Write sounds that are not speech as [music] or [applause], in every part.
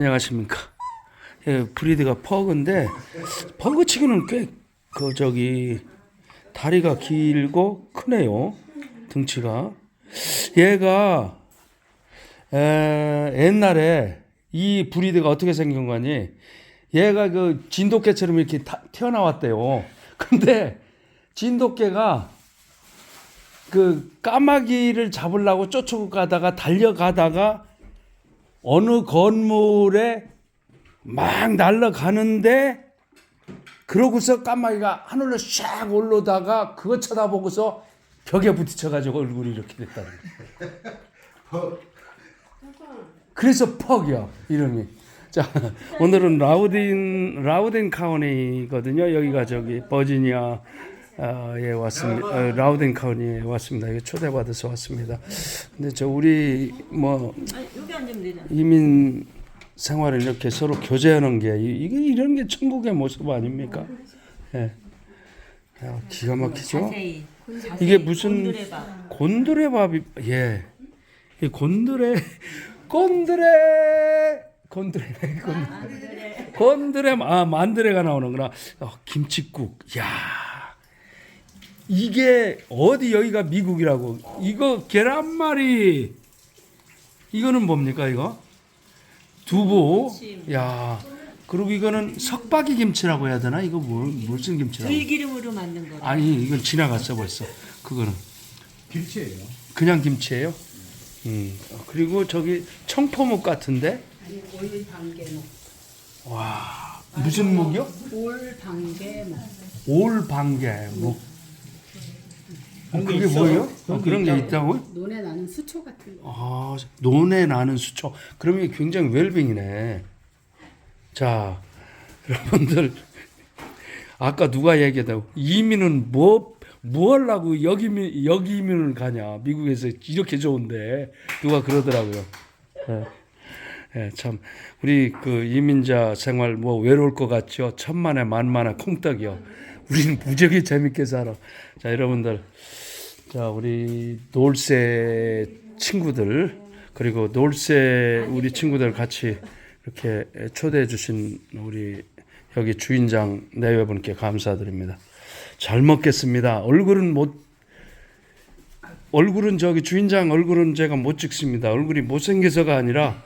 안녕하십니까. 예, 브리드가 퍼그인데 퍼그 치고는 꽤 그 저기 다리가 길고 크네요. 등치가. 얘가 에, 옛날에 이 브리드가 어떻게 생긴 거니? 얘가 그 진돗개처럼 이렇게 타- 튀어나왔대요. 근데 진돗개가 그 까마귀를 잡으려고 쫓아가다가 달려가다가 어느 건물에 막 날아가는데 그러고서 까마귀가 하늘로 샥 올라다가 그거 쳐다보고서 벽에 부딪혀가지고 얼굴이 이렇게 됐다는 거예요. 그래서 퍽이요 이름이. 자 오늘은 라우딘 라우딘 카운티거든요. 여기가 저기 버지니아 에 왔습니다. 어, 라우딘 카운티에 왔습니다. 이게 초대받아서 왔습니다. 근데 저 우리 뭐. 이민 생활을 이렇게 서로 교제하는 게 이- 이게 이런 게 천국의 모습 아닙니까? 예. 야, 기가 막히죠. 이게 무슨 곤드레밥. 곤드레 밥이 예. 이 곤드레 곤드레 곤드레 곤드레 곤드레 아 만드레가 나오는구나. 어, 김치국. 야. 이게 어디 여기가 미국이라고. 이거 계란말이 이거는 뭡니까 이거? 두부. 야. 그리고 이거는 석박이 김치라고 해야 되나? 이거 뭘 무슨 김치라고? 들기름으로 만든 거. 아니 이건 지나갔어 벌써. 그거는 김치예요. 그냥 김치예요. 음. 어, 그리고 저기 청포묵 같은데. 아니 올 방개목 와 무슨 묵이요? 올 방개목 올방개묵. 어, 그런 게 그게 있어. 뭐예요? 그런 어, 게 그런 게 있다고. 있다고요? 논에 나는 수초 같은 거 아 논에 나는 수초. 그러면 이게 굉장히 웰빙이네. 자 [laughs] 여러분들 아까 누가 얘기했다고 이민은 뭐 뭐 하려고 여기 미- 여기 이민을 가냐 미국에서 이렇게 좋은데 누가 그러더라고요. 예. 예, 참 우리 그 이민자 생활 뭐 외로울 것 같죠. 천만에 만만에 콩떡이요. 우리는 무지하게 재밌게 살아. 자 여러분들, 자 우리 놀새 친구들 그리고 놀새 우리 친구들 같이 이렇게 초대해 주신 우리 여기 주인장 내외분께 감사드립니다. 잘 먹겠습니다. 얼굴은 못 얼굴은 저기 주인장 얼굴은 제가 못 찍습니다. 얼굴이 못생겨서가 아니라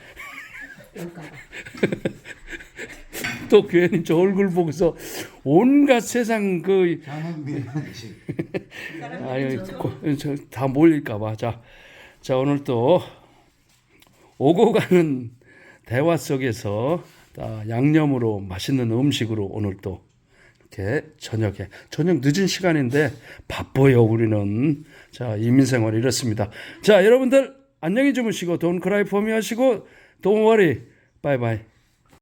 [laughs] 또 괜히 저 얼굴 보고서 온갖 세상 그 [laughs] 아유 다 몰릴까 봐. 자, 자 오늘 또 오고 가는 대화 속에서 다 양념으로 맛있는 음식으로 오늘 또 이렇게 저녁에 저녁 늦은 시간인데 바빠요 우리는. 자 이민생활 이렇습니다. 자 여러분들 안녕히 주무시고 돈 크라이 포미 하시고 don't worry. 바이바이